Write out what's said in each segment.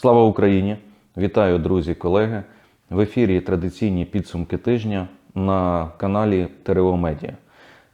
Слава Україні! Вітаю, друзі, колеги! В ефірі традиційні підсумки тижня на каналі ТРО Медіа.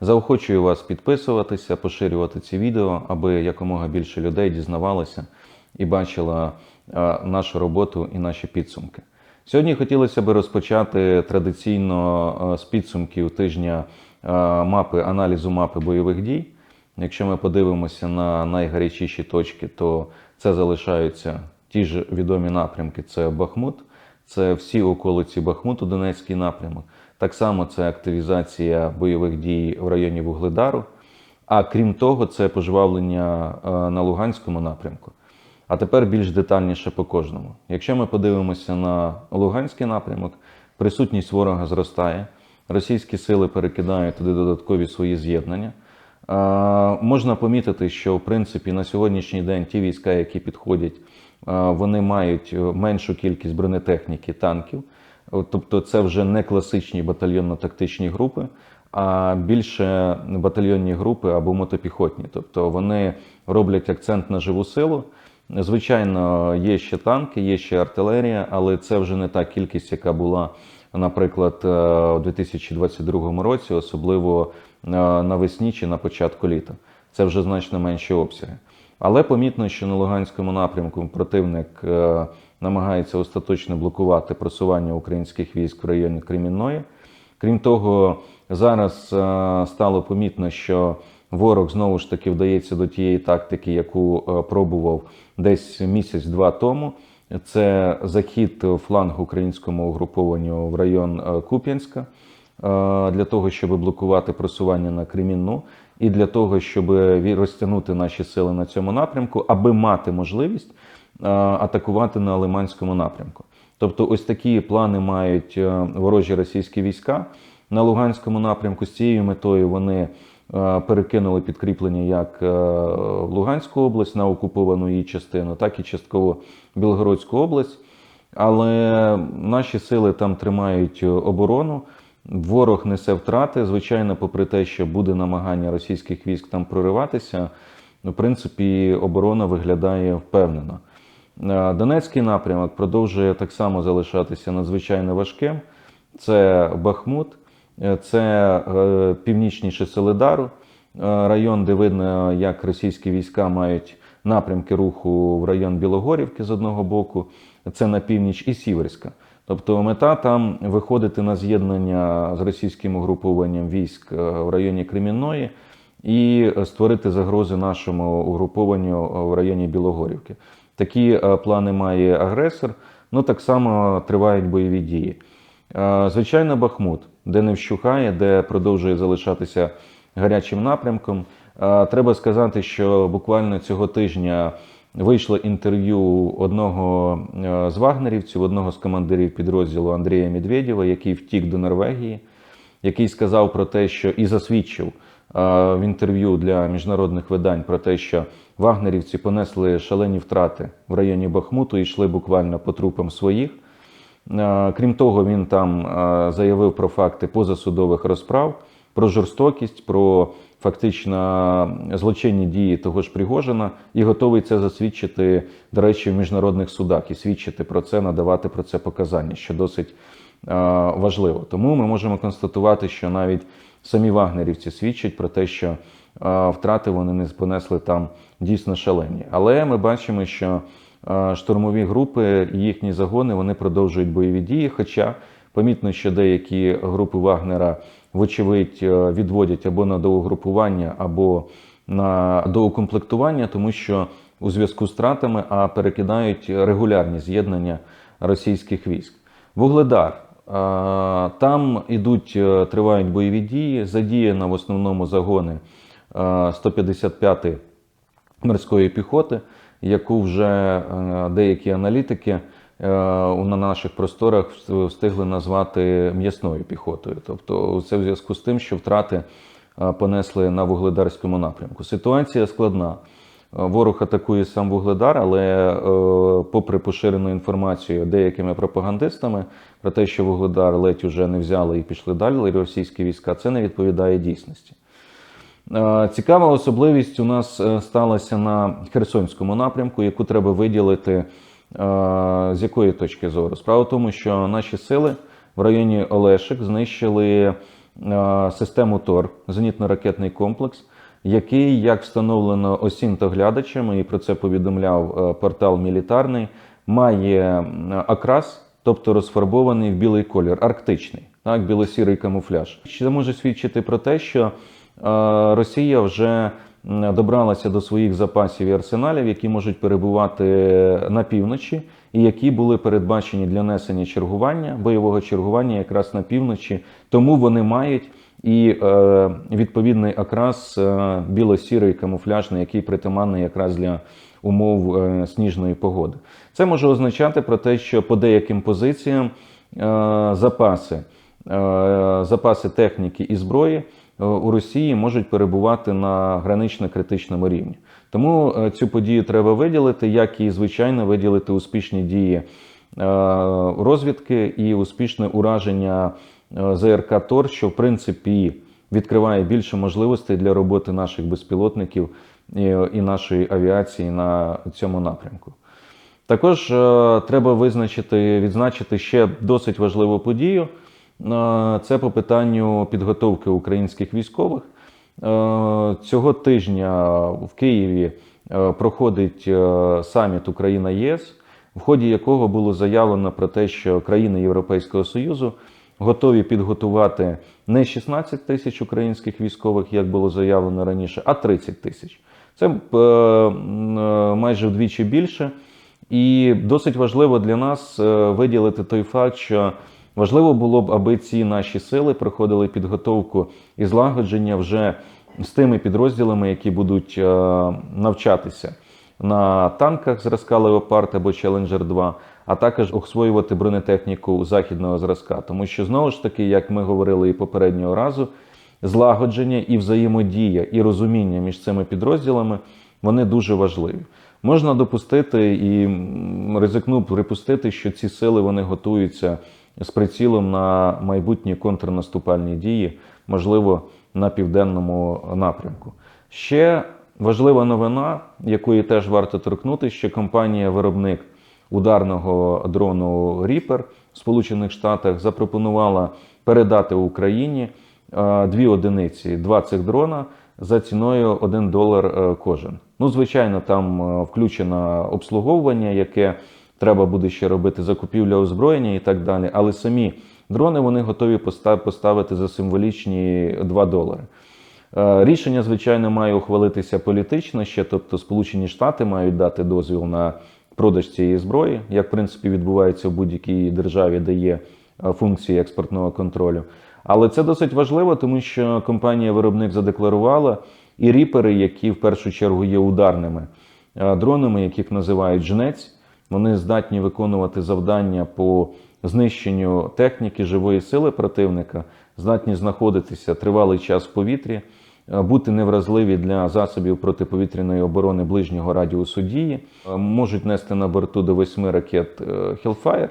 Заохочую вас підписуватися, поширювати ці відео, аби якомога більше людей дізнавалося і бачила е, нашу роботу і наші підсумки. Сьогодні хотілося би розпочати традиційно е, з підсумків тижня е, мапи аналізу мапи бойових дій. Якщо ми подивимося на найгарячіші точки, то це залишаються ті ж відомі напрямки: це Бахмут, це всі околиці Бахмуту, Донецький напрямок. Так само це активізація бойових дій в районі Вугледару. А крім того, це пожвавлення е, на Луганському напрямку. А тепер більш детальніше по кожному. Якщо ми подивимося на Луганський напрямок, присутність ворога зростає, російські сили перекидають туди додаткові свої з'єднання. Е, Можна помітити, що в принципі на сьогоднішній день ті війська, які підходять, вони мають меншу кількість бронетехніки, танків. Тобто це вже не класичні батальйонно-тактичні групи, а більше батальйонні групи або мотопіхотні. Тобто вони роблять акцент на живу силу. Звичайно, є ще танки, є ще артилерія, але це вже не та кількість, яка була, наприклад, е, у 2022 році, особливо е, навесні чи на початку літа. Це вже значно менші обсяги. Але помітно, що на Луганському напрямку противник е, намагається остаточно блокувати просування українських військ в районі Кремінної. Крім того, зараз е, стало помітно, що ворог знову ж таки вдається до тієї тактики, яку е, пробував десь місяць-два тому. Це захід фланг українському угрупованню в район Куп'янська для того, щоб блокувати просування на Кремінну, і для того, щоб розтягнути наші сили на цьому напрямку, аби мати можливість е, атакувати на Лиманському напрямку. Тобто, ось такі плани мають е, ворожі російські війська на Луганському напрямку. З цією метою вони е, перекинули підкріплення як е, в Луганську область на окуповану її частину, так і частково Білгородську область. Але наші сили там тримають е, оборону. Ворог несе втрати. Звичайно, попри те, що буде намагання російських військ там прориватися, ну, в принципі, оборона виглядає впевнено. Е, Донецький напрямок продовжує так само залишатися надзвичайно важким. Це Бахмут, е, це е, північніше Солидару, е, район, де видно, як російські війська мають напрямки руху в район Білогорівки з одного боку, це на північ і Сіверська. Тобто мета там виходити на з'єднання з російським угрупованням військ е, в районі Кремінної і створити загрози нашому угрупованню в районі Білогорівки. Такі е, плани має агресор. Ну так само тривають бойові дії. Е, Звичайно, Бахмут, де не вщухає, де продовжує залишатися гарячим напрямком. Е, Треба сказати, що буквально цього тижня вийшло інтерв'ю одного е, з вагнерівців, одного з командирів підрозділу Андрія Медведєва, який втік до Норвегії, який сказав про те, що і засвідчив е, в інтерв'ю для міжнародних видань про те, що вагнерівці понесли шалені втрати в районі Бахмуту і йшли буквально по трупам своїх. Е, Крім того, він там заявив про факти позасудових розправ, про жорстокість, про фактично злочинні дії того ж Пригожина і готовий це засвідчити, до речі, в міжнародних судах і свідчити про це, надавати про це показання, що досить е, важливо. Тому ми можемо констатувати, що навіть самі вагнерівці свідчать про те, що е, втрати вони не понесли там дійсно шалені. Але ми бачимо, що е, штурмові групи і їхні загони вони продовжують бойові дії. Хоча помітно, що деякі групи Вагнера, вочевидь, е, відводять або на доугрупування, або на доукомплектування, тому що у зв'язку з втратами а перекидають регулярні з'єднання російських військ. Вугледар. е, Там ідуть, е, тривають бойові дії, задіяно в основному загони е, 155-ї морської піхоти, яку вже деякі аналітики на наших просторах встигли назвати м'ясною піхотою. Тобто, це в зв'язку з тим, що втрати е, понесли на вугледарському напрямку. Ситуація складна. Е, Ворог атакує сам Вугледар, але е, попри поширену інформацію деякими пропагандистами про те, що Вугледар ледь уже не взяли і пішли далі російські війська, це не відповідає дійсності. Е, Цікава особливість у нас е, сталася на Херсонському напрямку, яку треба виділити З якої точки зору? Справа в тому, що наші сили в районі Олешик знищили систему ТОР, зенітно-ракетний комплекс, який, як встановлено осінтоглядачами, і про це повідомляв е, портал Мілітарний, має окрас, тобто розфарбований в білий колір, арктичний, так, білосірий камуфляж. Це може свідчити про те, що е, Росія вже добралася до своїх запасів і арсеналів, які можуть перебувати на півночі, і які були передбачені для несення чергування, бойового чергування якраз на півночі. Тому вони мають і е, відповідний окрас е, біло-сірий камуфляжний, який притаманний якраз для умов е, сніжної погоди. Це може означати про те, що по деяким позиціям е, запаси, е, запаси техніки і зброї у Росії можуть перебувати на гранично-критичному рівні. Тому е, цю подію треба виділити, як і звичайно виділити успішні дії е, розвідки і успішне ураження е, ЗРК ТОР, що в принципі відкриває більше можливостей для роботи наших безпілотників і, нашої авіації на цьому напрямку. Також е, треба визначити, відзначити ще досить важливу подію. Це по питанню підготовки українських військових. Е, Цього тижня в Києві е, проходить е, саміт Україна ЄС, в ході якого було заявлено про те, що країни Європейського Союзу готові підготувати не 16 тисяч українських військових, як було заявлено раніше, а 30 тисяч. Це майже вдвічі більше. І досить важливо для нас виділити той факт, що важливо було б, аби ці наші сили проходили підготовку і злагодження вже з тими підрозділами, які будуть е, навчатися на танках зразка Леопард або Challenger 2, а також освоювати бронетехніку західного зразка. Тому що знову ж таки, як ми говорили і попереднього разу, злагодження і взаємодія, і розуміння між цими підрозділами вони дуже важливі. Можна допустити і ризикну припустити, що ці сили вони готуються з прицілом на майбутні контрнаступальні дії, можливо, на південному напрямку. Ще важлива новина, якої теж варто торкнути, що компанія-виробник ударного дрону Reaper в Сполучених Штатах запропонувала передати Україні е, дві одиниці, два цих дрона за ціною 1 долар е, кожен. Ну, звичайно, там е, включено обслуговування, яке треба буде ще робити, закупівля озброєння і так далі. Але самі дрони вони готові поставити за символічні 2 долари. Е, Рішення, звичайно, має ухвалитися політично ще, тобто Сполучені Штати мають дати дозвіл на продаж цієї зброї, як в принципі відбувається в будь-якій державі, де є е, функції експортного контролю. Але це досить важливо, тому що компанія-виробник задекларувала і ріпери, які в першу чергу є ударними е, дронами, яких називають жнець, вони здатні виконувати завдання по знищенню техніки живої сили противника, здатні знаходитися тривалий час в повітрі, е, бути невразливі для засобів протиповітряної оборони ближнього радіусу дії, е, можуть нести на борту до восьми ракет е, Hellfire,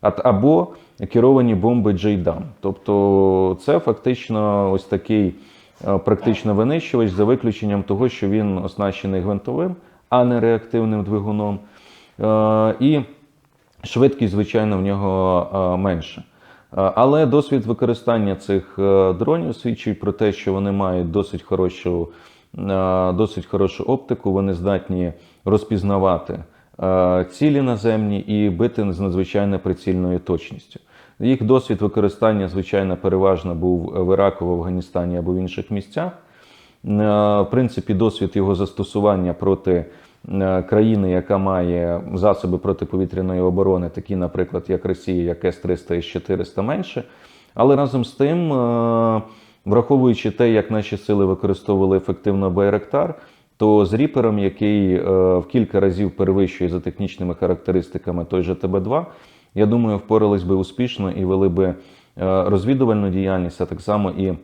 або керовані бомби JDAM. Тобто це фактично ось такий практично винищувач за виключенням того, що він оснащений гвинтовим, а не реактивним двигуном. Е, І швидкість, звичайно, в нього е, менша. Е, Але досвід використання цих дронів свідчить про те, що вони мають досить хорошу, досить хорошу оптику, вони здатні розпізнавати цілі наземні і бити з надзвичайно прицільною точністю. Їх досвід використання, звичайно, переважно був в Іраку, в Афганістані або в інших місцях. В принципі, досвід його застосування проти країни, яка має засоби протиповітряної оборони, такі, наприклад, як Росія, як С-300 і С-400 менше. Але разом з тим, е, враховуючи те, як наші сили використовували ефективно Байрактар, то з ріпером, який е, в кілька разів перевищує за технічними характеристиками той же ТБ-2, я думаю, впорались би успішно і вели би е, розвідувальну діяльність, а так само і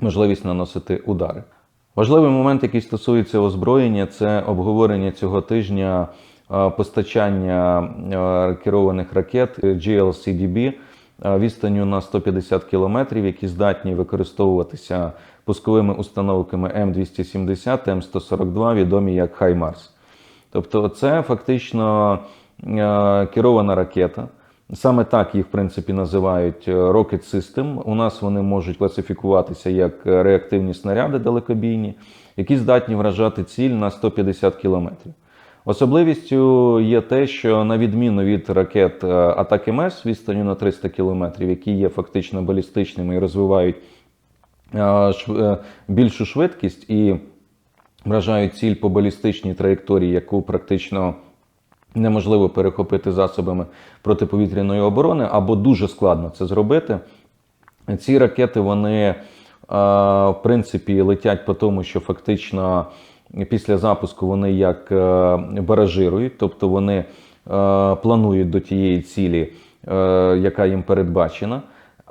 можливість наносити удари. Важливий момент, який стосується озброєння, це обговорення цього тижня е, постачання е, керованих ракет GLCDB е, відстанню на 150 кілометрів, які здатні використовуватися пусковими установками М270, М142, відомі як HIMARS. Тобто, це фактично керована ракета. Саме так їх, в принципі, називають е, Rocket System. У нас вони можуть класифікуватися як е, реактивні снаряди далекобійні, які здатні вражати ціль на 150 кілометрів. Особливістю є те, що на відміну від ракет е, атаки МЕС відстанню на 300 кілометрів, які є фактично балістичними і розвивають е, е, більшу швидкість і вражають ціль по балістичній траєкторії, яку практично неможливо перехопити засобами протиповітряної оборони, або дуже складно це зробити. Ці ракети вони е, в принципі летять по тому, що фактично після запуску вони як е, баражирують, тобто вони е, планують до тієї цілі, яка їм передбачена.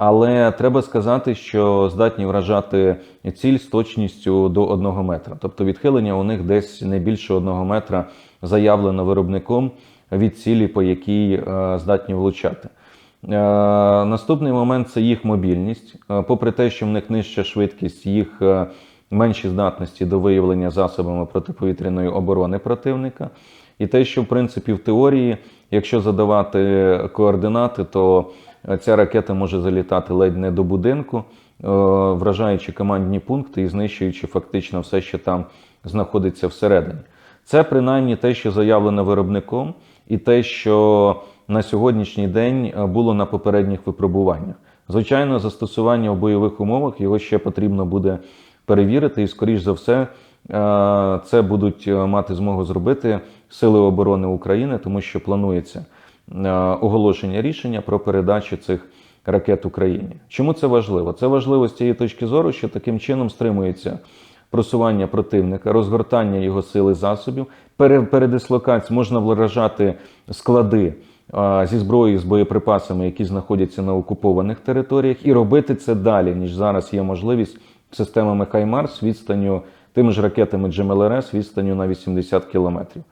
Але треба сказати, що здатні вражати ціль з точністю до 1 метра. Тобто відхилення у них десь не більше 1 метра заявлено виробником від цілі, по якій е, здатні влучати. Е, Наступний момент це їх мобільність. Е, Попри те, що в них нижча швидкість, їх менші здатності до виявлення засобами протиповітряної оборони противника. І те, що в принципі в теорії, якщо задавати координати, то ця ракета може залітати ледь не до будинку, е, вражаючи командні пункти і знищуючи фактично все, що там знаходиться всередині. Це принаймні те, що заявлено виробником, і те, що на сьогоднішній день е, було на попередніх випробуваннях. Звичайно, застосування в бойових умовах його ще потрібно буде перевірити, і, скоріш за все, е, це будуть е, мати змогу зробити Сили оборони України, тому що планується е, оголошення рішення про передачу цих ракет Україні. Чому це важливо? Це важливо з цієї точки зору, що таким чином стримується просування противника, розгортання його сили засобів, передислокація, можна вражати склади зі зброєю, з боєприпасами, які знаходяться на окупованих територіях, і робити це далі, ніж зараз є можливість системами Хаймарс відстанню тими ж ракетами GMLRS відстанню на 80 кілометрів.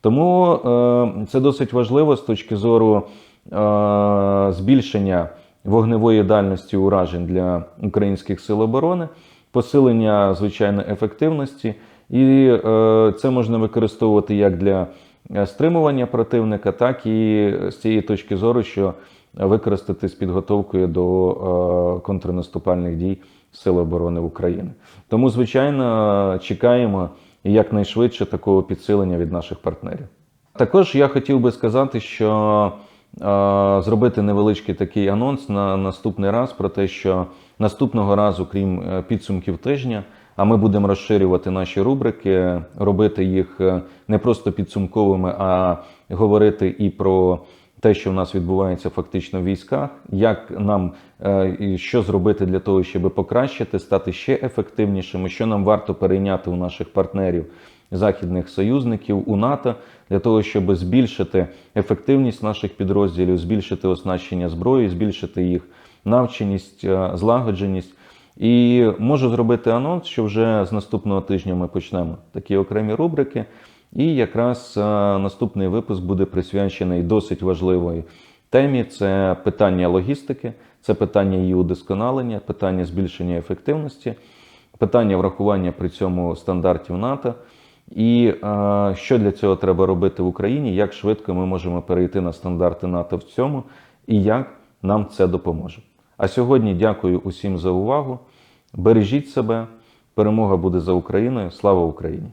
Тому е, це досить важливо з точки зору е, збільшення вогневої дальності уражень для українських сил оборони, посилення звичайно ефективності, і е, це можна використовувати як для стримування противника, так і з цієї точки зору, що використати з підготовкою до контрнаступальних дій Сил оборони України. Тому, звичайно, чекаємо якнайшвидше такого підсилення від наших партнерів. Також я хотів би сказати, що е, зробити невеличкий такий анонс на наступний раз про те, що наступного разу, крім е, підсумків тижня, а ми будемо розширювати наші рубрики, робити їх е, не просто підсумковими, а говорити і про те, що в нас відбувається фактично в військах, як нам е, що зробити для того, щоб покращити, стати ще ефективнішими, що нам варто перейняти у наших партнерів західних союзників у НАТО для того, щоб збільшити ефективність наших підрозділів, збільшити оснащення зброї, збільшити їх навченість, е, злагодженість. І можу зробити анонс, що вже з наступного тижня ми почнемо такі окремі рубрики. І якраз е, наступний випуск буде присвячений досить важливої темі: це питання логістики, це питання її удосконалення, питання збільшення ефективності, питання врахування при цьому стандартів НАТО. І е, що для цього треба робити в Україні, як швидко ми можемо перейти на стандарти НАТО в цьому, і як нам це допоможе. А сьогодні дякую усім за увагу. Бережіть себе. Перемога буде за Україною. Слава Україні!